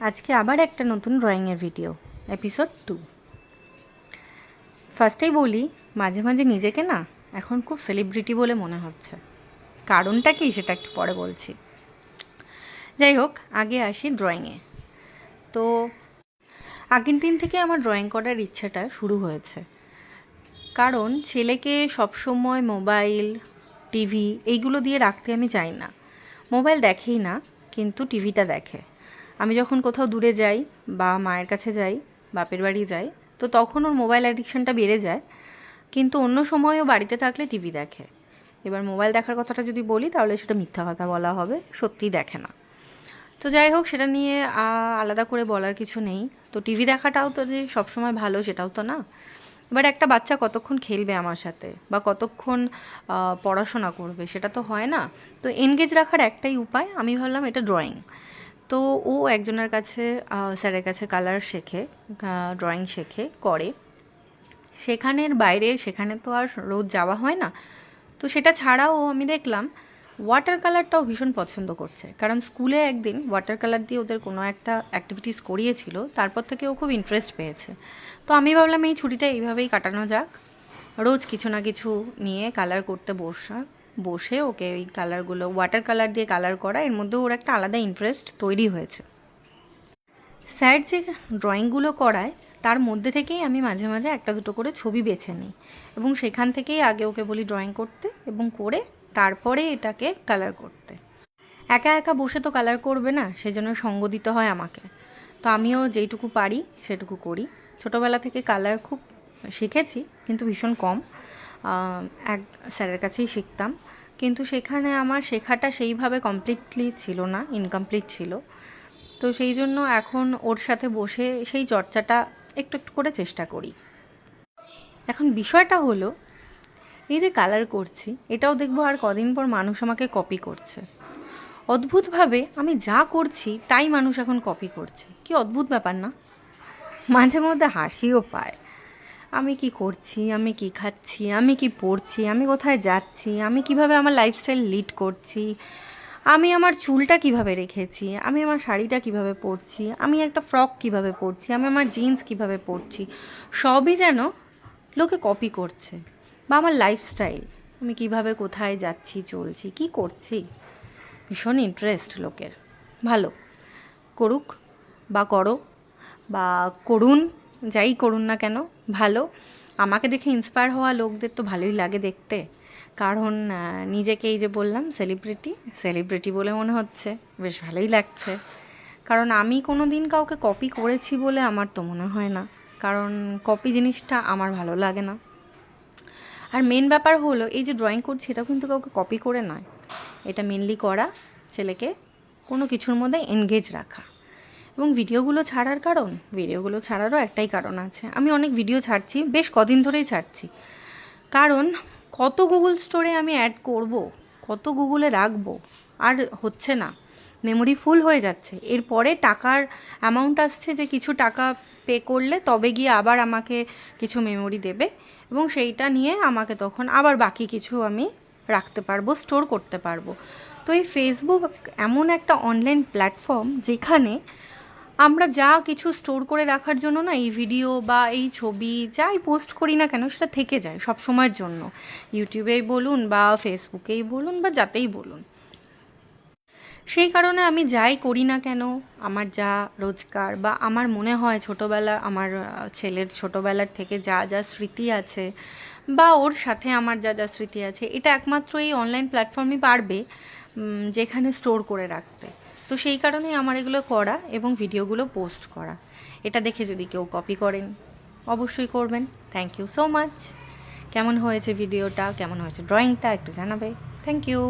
আজকে আবার একটা নতুন ড্রয়িংয়ের ভিডিও এপিসোড টু ফার্স্টেই বলি, মাঝে মাঝে নিজেকে না এখন খুব সেলিব্রিটি বলে মনে হচ্ছে। কারণটা কি সেটা একটু পরে বলছি। যাই হোক, আগে আসি ড্রয়িংয়ে। তো, আগের দিন থেকে আমার ড্রয়িং করার ইচ্ছাটা শুরু হয়েছে। কারণ ছেলেকে সবসময় মোবাইল, টিভি এইগুলো দিয়ে রাখতে আমি চাই না। মোবাইল দেখেই না, কিন্তু টিভিটা দেখে। আমি যখন কোথাও দূরে যাই বা মায়ের কাছে যাই, বাপের বাড়ি যাই, তো তখন ওর মোবাইল অ্যাডিকশনটা বেড়ে যায়। কিন্তু অন্য সময়ও বাড়িতে থাকলে টিভি দেখে। এবার মোবাইল দেখার কথাটা যদি বলি, তাহলে সেটা মিথ্যা কথা বলা হবে, সত্যিই দেখে না। তো যাই হোক, সেটা নিয়ে আলাদা করে বলার কিছু নেই। তো টিভি দেখাটাও তো যে সবসময় ভালো, সেটাও তো না। এবার একটা বাচ্চা কতক্ষণ খেলবে আমার সাথে? বা কতক্ষণ পড়াশোনা করবে? সেটা তো হয় না। তো এনগেজ রাখার একটাই উপায়, আমি ভাবলাম এটা ড্রয়িং তো ও একজনের কাছে স্যারের কাছে কালার শেখে ড্রয়িং শেখে, করে। সেখানের বাইরে, সেখানে তো আর রোজ যাওয়া হয় না। তো সেটা ছাড়াও আমি দেখলাম ওয়াটার কালারটাও ভীষণ পছন্দ করছে। কারণ স্কুলে একদিন ওয়াটার কালার দিয়ে ওদের কোনো একটা অ্যাক্টিভিটিস করিয়েছিল, তারপর থেকে ও খুব ইন্টারেস্ট পেয়েছে। তো আমি ভাবলাম, এই ছুটিটা এইভাবেই কাটানো যাক। রোজ কিছু না কিছু নিয়ে কালার করতে বসা। বসে ওকে ওই কালারগুলো ওয়াটার কালার দিয়ে কালার করা, এর মধ্যে ওর একটা আলাদা ইন্টারেস্ট তৈরি হয়েছে। স্যার যে ড্রয়িংগুলো করায়, তার মধ্যে থেকেই আমি মাঝে মাঝে একটা দুটো করে ছবি বেছে নিই। এবং সেখান থেকেই আগে ওকে বলি ড্রয়িং করতে এবং করে তারপরে এটাকে কালার করতে। একা একা বসে তো কালার করবে না, সেজন্য সঙ্গ দিতে হয় আমাকে। তো আমিও যেইটুকু পারি, সেটুকু করি। ছোটোবেলা থেকে কালার খুব শিখেছি, কিন্তু ভীষণ কম। এক স্যারের কাছেই শিখতাম। কিন্তু সেখানে আমার শেখাটা সেইভাবে কমপ্লিটলি ছিল না ইনকমপ্লিট ছিল। তো সেই জন্য এখন ওর সাথে বসে সেই চর্চাটা একটু একটু করে চেষ্টা করি। এখন বিষয়টা হলো, এই যে কালার করছি, এটাও দেখব আর কদিন পর মানুষ আমাকে কপি করছে। অদ্ভুতভাবে আমি যা করছি, তাই মানুষ এখন কপি করছে। কি অদ্ভুত ব্যাপার না? মাঝে মধ্যে হাসিও পায়। আমি কি করছি? আমি কি খাচ্ছি? আমি কি পড়ছি? আমি কোথায় যাচ্ছি? আমি কীভাবে আমার লাইফস্টাইল লিড করছি? আমি আমার চুলটা কীভাবে রেখেছি? আমি আমার শাড়িটা কীভাবে পরছি? আমি একটা ফ্রক কীভাবে পরছি? আমি আমার জিন্স কীভাবে পরছি? সবই যেন লোকে কপি করছে বা আমার লাইফস্টাইল আমি কীভাবে কোথায় যাচ্ছি, চলছি, কি করছি? ভীষণ ইন্টারেস্ট লোকের। ভালো। করুক বা করো বা করুন। যাই করুন না কেন, ভালো। আমাকে দেখে ইন্সপায়ার হওয়া লোকদের তো ভালোই লাগে দেখতে। কারণ নিজেকে এই যে বললাম সেলিব্রিটি সেলিব্রিটি বলে মনে হচ্ছে। বেশ ভালোই লাগছে। কারণ আমি কোনো দিন কাউকে কপি করেছি বলে আমার তো মনে হয় না। কারণ কপি জিনিসটা আমার ভালো লাগে না। আর মেন ব্যাপার হলো, এই যে ড্রয়িং করছি, এটাও কিন্তু কাউকে কপি করে নয়। এটা মেনলি করা, ছেলেকে কোনো কিছুর মধ্যে এনগেজ রাখা। এবং ভিডিওগুলো ছাড়ার কারণ? ভিডিওগুলো ছাড়ারও একটাই কারণ আছে। আমি অনেক ভিডিও ছাড়ছি, বেশ কদিন ধরেই ছাড়ছি। কারণ, কত গুগল স্টোরে আমি অ্যাড করব, কত গুগলে রাখব, আর হচ্ছে না। মেমোরি ফুল হয়ে যাচ্ছে। এরপরে টাকার অ্যামাউন্ট আসছে যে কিছু টাকা পে করলে, তবে গিয়ে আবার আমাকে কিছু মেমোরি দেবে এবং সেইটা নিয়ে আমাকে তখন আবার বাকি কিছু আমি রাখতে পারব স্টোর করতে পারব। তো এই ফেসবুক এমন একটা অনলাইন প্ল্যাটফর্ম যেখানে আমরা যা কিছু স্টোর করে রাখার জন্য না এই ভিডিও বা এই ছবি যাই পোস্ট করি না কেন সেটা থেকে যায় সব সময়ের জন্য। ইউটিউবেই বলুন বা ফেসবুকেই বলুন বা যাতেই বলুন। সেই কারণে আমি যাই করি না কেন, আমার যা রোজগার বা আমার মনে হয় ছোটোবেলা আমার ছেলের ছোটোবেলার থেকে যা যা স্মৃতি আছে বা ওর সাথে আমার যা যা স্মৃতি আছে, এটা একমাত্র এই অনলাইন প্ল্যাটফর্মই পারবে যেখানে স্টোর করে রাখতে। তো সেই কারণেই আমার এগুলো করা এবং ভিডিওগুলো পোস্ট করা। এটা দেখে যদি কেউ কপি করেন, অবশ্যই করবেন। থ্যাংক ইউ সো মাচ কেমন হয়েছে ভিডিওটা কেমন হয়েছে ড্রয়িংটা একটু জানাবে। Thank you